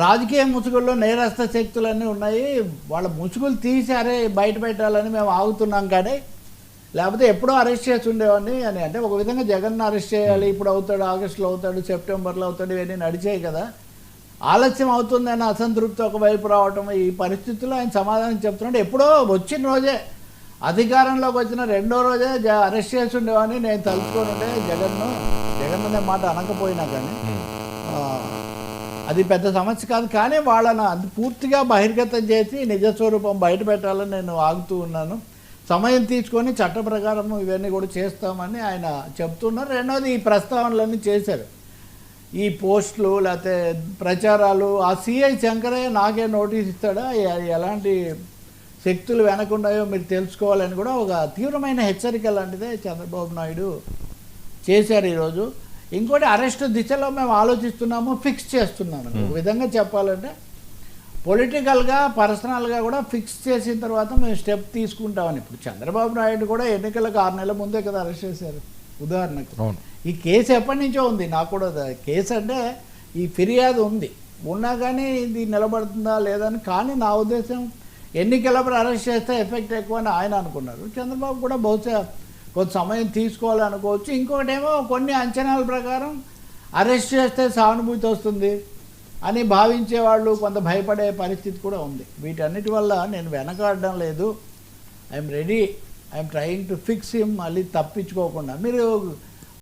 రాజకీయ ముసుగుల్లో నేరస్థ శక్తులన్నీ ఉన్నాయి. వాళ్ళ ముసుగులు తీసారే బయట పెట్టాలని మేము ఆగుతున్నాం కానీ లేకపోతే ఎప్పుడో అరెస్ట్ చేసి ఉండేవాడిని అని. అంటే ఒక విధంగా జగన్ అరెస్ట్ చేయాలి ఇప్పుడు అవుతాడు ఆగస్టులో అవుతాడు సెప్టెంబర్లో అవుతాడు ఇవన్నీ నడిచాయి కదా. ఆలస్యం అవుతుందని అసంతృప్తి ఒకవైపు రావటం ఈ పరిస్థితుల్లో ఆయన సమాధానం చెప్తున్నాడు. ఎప్పుడో వచ్చిన రోజే అధికారంలోకి వచ్చిన రెండో రోజే జ అరెస్ట్ చేసి ఉండేవాడిని. నేను తలుచుకొని ఉంటే జగన్ను జగన్ అనే మాట అనకపోయినా కానీ అది పెద్ద సమస్య కాదు కానీ వాళ్ళను అది పూర్తిగా బహిర్గతం చేసి నిజ స్వరూపం బయట పెట్టాలని నేను ఆగుతూ ఉన్నాను. సమయం తీసుకొని చట్ట ప్రకారం ఇవన్నీ కూడా చేస్తామని ఆయన చెప్తున్నారు. రెండోది ఈ ప్రస్తావనలన్నీ చేశారు. ఈ పోస్టులు లేకపోతే ప్రచారాలు ఆ సిఐ శంకరయ్య నాకే నోటీస్ ఇస్తాడా? ఎలాంటి శక్తులు వెనకున్నాయో మీరు తెలుసుకోవాలని కూడా ఒక తీవ్రమైన హెచ్చరిక లాంటిదే చంద్రబాబు నాయుడు చేశారు ఈరోజు. ఇంకోటి అరెస్ట్ దిశలో మేము ఆలోచిస్తున్నాము ఫిక్స్ చేస్తున్నాము. ఒక విధంగా చెప్పాలంటే పొలిటికల్గా పర్సనల్గా కూడా ఫిక్స్ చేసిన తర్వాత మేము స్టెప్ తీసుకుంటామని. ఇప్పుడు చంద్రబాబు నాయుడు కూడా ఎన్నికలకు ఆరు నెలల ముందే కదా అరెస్ట్ చేశారు ఉదాహరణకు. ఈ కేసు ఎప్పటి నుంచో ఉంది నాకు కూడా కేసు అంటే ఈ ఫిర్యాదు ఉంది. ఉన్నా కానీ ఇది నిలబడుతుందా లేదని కానీ నా ఉద్దేశం ఎన్నికలప్పుడు అరెస్ట్ చేస్తే ఎఫెక్ట్ ఎక్కువ అని ఆయన అనుకున్నారు. చంద్రబాబు కూడా బహుశా కొంత సమయం తీసుకోవాలనుకోవచ్చు. ఇంకోటేమో కొన్ని అంచనాల ప్రకారం అరెస్ట్ చేస్తే సానుభూతి వస్తుంది అని భావించే వాళ్ళు కొంత భయపడే పరిస్థితి కూడా ఉంది. వీటన్నిటి వల్ల నేను వెనకాడడం లేదు. I'm ready. I'm trying to fix him. మళ్ళీ తప్పించుకోకుండా. మీరు